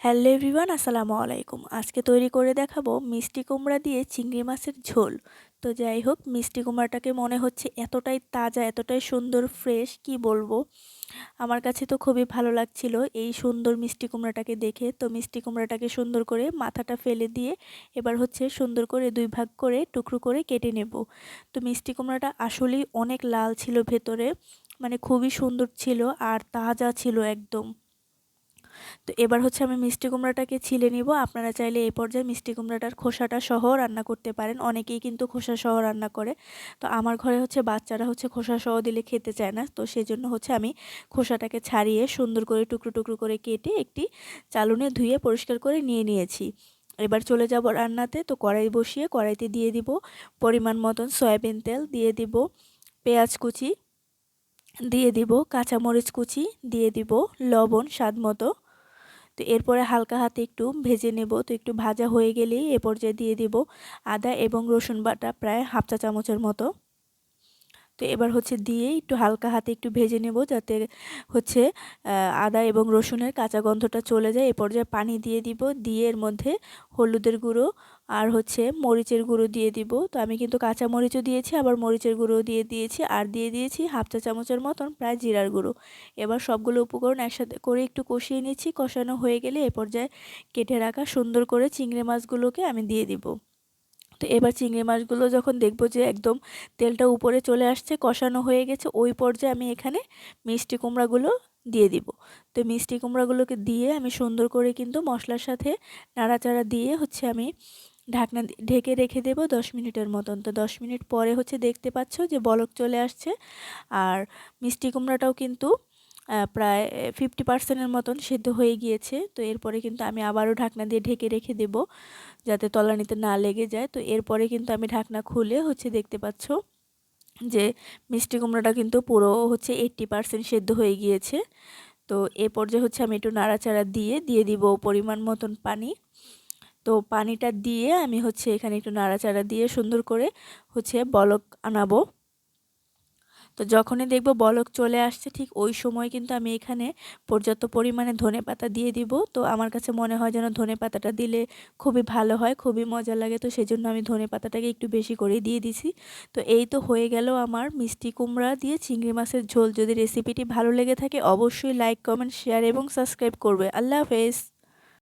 Hello everyone, আসসালামু আলাইকুম। আজকে তৈরি করে দেখাবো মিষ্টি কুমড়া দিয়ে চিংড়ি মাছের ঝোল। তো যাই হোক, মিষ্টি কুমড়াটাকে মনে হচ্ছে এতটাই তাজা, এতটাই সুন্দর, ফ্রেশ, কি বলব? আমার কাছে তো খুবই ভালো লাগছিল এই সুন্দর মিষ্টি কুমড়াটাকে দেখে। তো মিষ্টি কুমড়াটাকে সুন্দর করে মাথাটা ফেলে দিয়ে এবার হচ্ছে সুন্দর করে দুই ভাগ করে টুকরো করে কেটে নেব। তো মিষ্টি কুমড়াটা আসলেই অনেক লাল ছিল ভেতরে মানে খুবই সুন্দর ছিল আর তাজা ছিল একদম। তো এবার হচ্ছে আমি মিষ্টি কুমড়াটাকে ছিলে নিব। আপনারা চাইলে এই পর্যায়ে মিষ্টি কুমড়াটার খোসাটা সহ রান্না করতে পারেন। অনেকেই কিন্তু খোসা সহ রান্না করে। তো আমার ঘরে হচ্ছে বাচ্চারা হচ্ছে খোসা সহ দিলে খেতে চায় না। তো সেই জন্য হচ্ছে আমি খোসাটাকে ছাড়িয়ে সুন্দর করে টুকরো টুকরো করে কেটে একটি চালুনে ধুয়ে পরিষ্কার করে নিয়ে নিয়েছি। এবার চলে যাব রান্নাতে। তো কড়াই বসিয়ে কড়াইতে দিয়ে দিব পরিমাণ মতন সয়াবিন তেল, দিয়ে দিব পেঁয়াজ কুচি, দিয়ে দিব কাঁচামরিচ কুচি, দিয়ে দিব লবণ স্বাদ মতো। তো এরপরে হালকা হাতে একটু ভেজে নেব। তো একটু ভাজা হয়ে গেলেই এ পর্যায়ে দিয়ে দিব আদা এবং রসুন বাটা প্রায় হাফ চা চামচের মতো। তো এবার হচ্ছে দিয়ে একটু হালকা হাতে একটু ভেজে নেব যাতে হচ্ছে আদা এবং রসুনের কাঁচা গন্ধটা চলে যায়। এ পর্যায়ে পানি দিয়ে দিব, দিয়ে এর মধ্যে হলুদের গুঁড়ো আর হচ্ছে মরিচের গুঁড়ো দিয়ে দিব। তো আমি কিন্তু কাঁচা মরিচও দিয়েছি, আবার মরিচের গুঁড়ো দিয়ে দিয়েছি আর দিয়ে দিয়েছি হাফ চা চামচের মতন প্রায় জিরার গুঁড়ো। এবার সবগুলো উপকরণ একসাথে করে একটু কষিয়ে নিচ্ছি। কষানো হয়ে গেলে এ পর্যায়ে কেটে রাখা সুন্দর করে চিংড়ি মাছগুলোকে আমি দিয়ে দিব। তো এবার চিংড়ি মাছগুলো যখন দেখব যে একদম তেলটা উপরে চলে আসছে, কষানো হয়ে গেছে, ওই পর্যায়ে আমি এখানে মিষ্টি কুমড়াগুলো দিয়ে দিব। তো মিষ্টি কুমড়াগুলোকে দিয়ে আমি সুন্দর করে কিন্তু মশলার সাথে নাড়াচাড়া দিয়ে হচ্ছে আমি ঢাকনা ঢেকে রেখে দেব দশ মিনিটের মতন। তো দশ মিনিট পরে হচ্ছে দেখতে পাচ্ছ যে বলক চলে আসছে। আর মিষ্টি কুমড়াটাও কিন্তু প্রায় ফিফটি পার্সেন্টের মতন সেদ্ধ হয়ে গিয়েছে। তো এরপরে কিন্তু আমি আবারও ঢাকনা দিয়ে ঢেকে রেখে দেব, যাতে তলানিতে না লেগে যায়। তো এরপরে কিন্তু আমি ঢাকনা খুলে হচ্ছে দেখতে পাচ্ছ যে মিষ্টি কুমড়োটা কিন্তু পুরো হচ্ছে এইট্টি পার্সেন্ট সেদ্ধ হয়ে গিয়েছে। তো এ পর্যায়ে হচ্ছে আমি একটু নাড়াচাড়া দিয়ে দিয়ে দিব পরিমাণ মতন পানি। তো পানিটা দিয়ে আমি হচ্ছে এখানে একটু নাড়াচাড়া দিয়ে সুন্দর করে হচ্ছে বলক আনাবো। তো যখনই দেখব বলক চলে আসছে, ঠিক ওই সময় কিন্তু আমি এখানে পর্যাপ্ত পরিমাণে ধনে পাতা দিয়ে দিব। তো আমার কাছে মনে হয় যেন ধনে পাতাটা দিলে খুবই ভালো হয়, খুবই মজা লাগে। তো সেই জন্য আমি ধনে পাতাটাকে একটু বেশি করে দিয়ে দিছি। তো এই তো হয়ে গেল আমার মিষ্টি কুমড়া দিয়ে চিংড়ি মাছের ঝোল। যদি রেসিপিটি ভালো লেগে থাকে, অবশ্যই লাইক কমেন্ট শেয়ার এবং সাবস্ক্রাইব করবে। আল্লাহ হাফেজ।